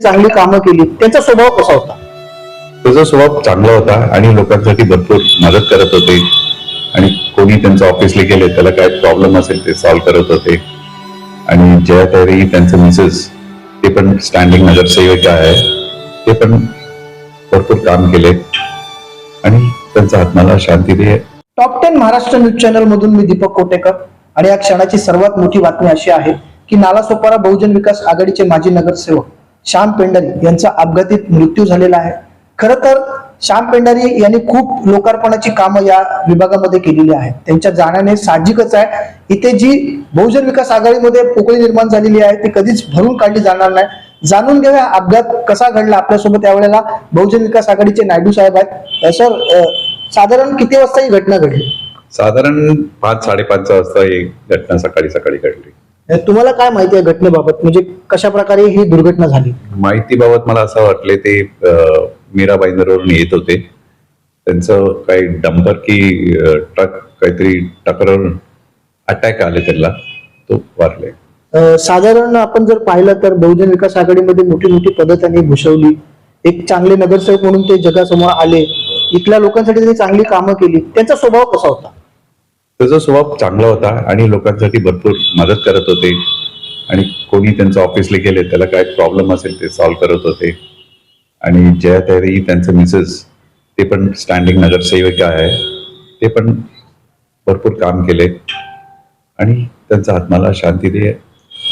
चांगली कामं केली. त्यांचा स्वभाव कसा होता? त्याचा स्वभाव चांगला होता आणि लोकांसाठी भरपूर मदत करत होते. आणि कोणी त्यांचं ऑफिसला गेले त्याला काय प्रॉब्लेम असेल ते सॉल्व्ह करत होते. आणि जयाताई त्यांचं मिसेस ते पण स्टँडिंग नगरसेविका आहे ते पण भरपूर काम केले. आणि त्यांचा आत्माला शांती दे. Top ten Maharashtra news channel मधून मी दीपक कोटेकर. आणि या क्षणाची सर्वात मोठी बातमी अशी आहे की नालासोपारा बहुजन विकास आघाडीचे माजी नगरसेवक. श्याम पेंढारी यांचा अपघातीत मृत्यू झालेला आहे. खर तर श्याम पेंढारी यांनी खूप लोकार्पणाची कामं या विभागामध्ये केलेली आहेत. त्यांच्या जाण्याने साहजिकच आहे. इथे जी बहुजन विकास आघाडीमध्ये पोकळी निर्माण झालेली आहे ती कधीच भरून काढली जाणार नाही. जाणून घेऊया अपघात कसा घडला आपल्यासोबत यावेळेला बहुजन विकास आघाडीचे नायडू साहेब आहेत. सर साधारण किती वाजता ही घटना घडली? साधारण पाच साडेपाच वाजता ही घटना सकाळी सकाळी घडली. तुम्हाला काय माहिती आहे घटनेबाबत? म्हणजे कशा प्रकारे ही दुर्घटना झाली? माहितीबाबत मला असं वाटले ते अं, मीराबाईंदरवरून येत होते. त्यांचं काही डंपर की ट्रक काहीतरी टकरावून अटॅक आले त्यांना. तो वारले साधारण आपण जर पाहिलं तर बहुजन विकास आघाडीमध्ये मोठी मोठी पदं त्यांनी भूषवली. एक चांगले नगरसेवक म्हणून ते जगासमोर आले. इथल्या लोकांसाठी त्यांनी चांगली कामं केली. त्यांचा स्वभाव कसा होता? त्याचा स्वभाव चांगला होता आणि लोकांसाठी भरपूर मदत करत होते. आणि कोणी त्यांचं ऑफिसला गेले त्याला काय प्रॉब्लेम असेल ते सॉल्व्ह करत होते. आणि जयाताई त्यांचं मिसेस ते पण स्टँडिंग नगरसेविका आहे. ते पण भरपूर काम केले. आणि त्यांचा आत्माला शांती दे.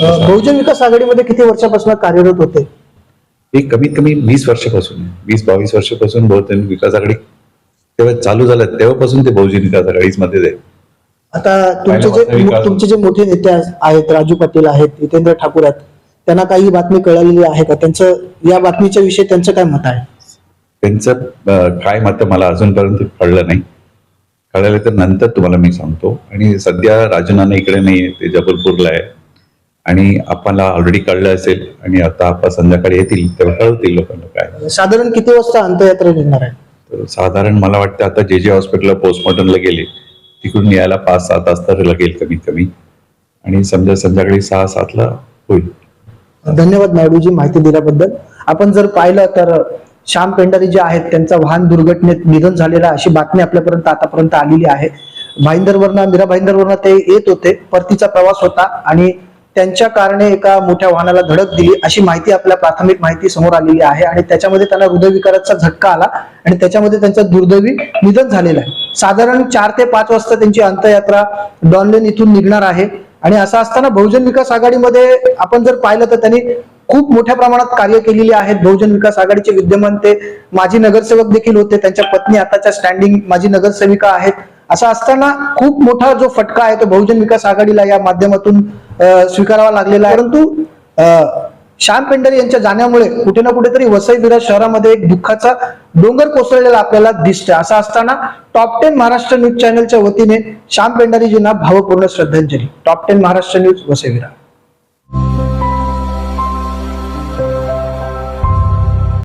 बहुजन विकास आघाडीमध्ये किती वर्षापासून कार्यरत होते? हे कमीत कमी वीस वर्षापासून. वीस बावीस वर्षापासून बहुजन विकास आघाडी तेव्हा चालू झालं तेव्हापासून ते बहुजन विकास आघाडीमध्ये आहे. आता तुमचे जे तुमचे जे मोठे नेते आहेत राजू पाटील आहेत जितेंद्र ठाकूर आहेत त्यांना काही बातमी कळालेली आहे का? त्यांचं या बातमीच्या विषयी त्यांचं काय मत आहे? त्यांचं काय मत मला अजूनपर्यंत कळलं नाही. कळलं तर नंतर तुम्हाला मी सांगतो. आणि सध्या राजनाना इकडे नाही ते जबलपूरला आहे. आणि आपल्याला ऑलरेडी कळलं असेल आणि आता आपण संध्याकाळी येतील तेव्हा कळतील लोकांना काय. साधारण किती वाजता अंत्ययात्रा निघणार आहे? साधारण मला वाटतं आता जे जे हॉस्पिटलला पोस्टमॉर्टमला गेले तिकडून यायला पाच सात तर लागेल कमीत कमी. आणि समजा संध्याकाळी सहा सातला होईल. धन्यवाद नायडूजी माहिती दिल्याबद्दल. आपण जर पाहिलं तर श्याम पेंढारी जे आहेत त्यांचा वाहन दुर्घटनेत निधन झालेला अशी बातमी आपल्यापर्यंत आतापर्यंत आलेली आहे. भाईंदरवरनं मीरा भाईंदरवरनं ते येत होते परतीचा प्रवास होता आणि त्यांच्या कारणे एका मोठ्या वाहनाला धडक दिली अशी माहिती आपल्या प्राथमिक माहिती समोर आलेली आहे आणि त्याच्यामध्ये त्यांना हृदयविकाराचा झटका आला आणि त्याच्यामध्ये त्यांचं दुर्दैवी निधन झालेलं आहे. साधारण चार ते पाच वाजता त्यांची अंत्ययात्रा डॉनलेन इथून निघणार आहे आणि असं असताना बहुजन विकास आघाडीमध्ये आपण जर पाहिलं तर त्यांनी खूप मोठ्या प्रमाणात कार्य केलेली आहेत. बहुजन विकास आघाडीचे विद्यमान ते माजी नगरसेवक देखील होते. त्यांच्या पत्नी आताच्या स्टँडिंग माजी नगरसेविका आहेत. असं असताना खूप मोठा जो फटका आहे तो बहुजन विकास आघाडीला या माध्यमातून स्वीकारावा लागलेला आहे. परंतु अं, श्याम पेंढारी यांच्या जाण्यामुळे कुठे ना कुठेतरी वसई विराज शहरामध्ये एक दुःखाचा डोंगर कोसळलेला आपल्याला दिसतोय. असं असताना टॉप टेन महाराष्ट्र न्यूज चॅनलच्या वतीने श्याम पेंढारीजींना भावपूर्ण श्रद्धांजली. Top ten Maharashtra news Vasai Viraj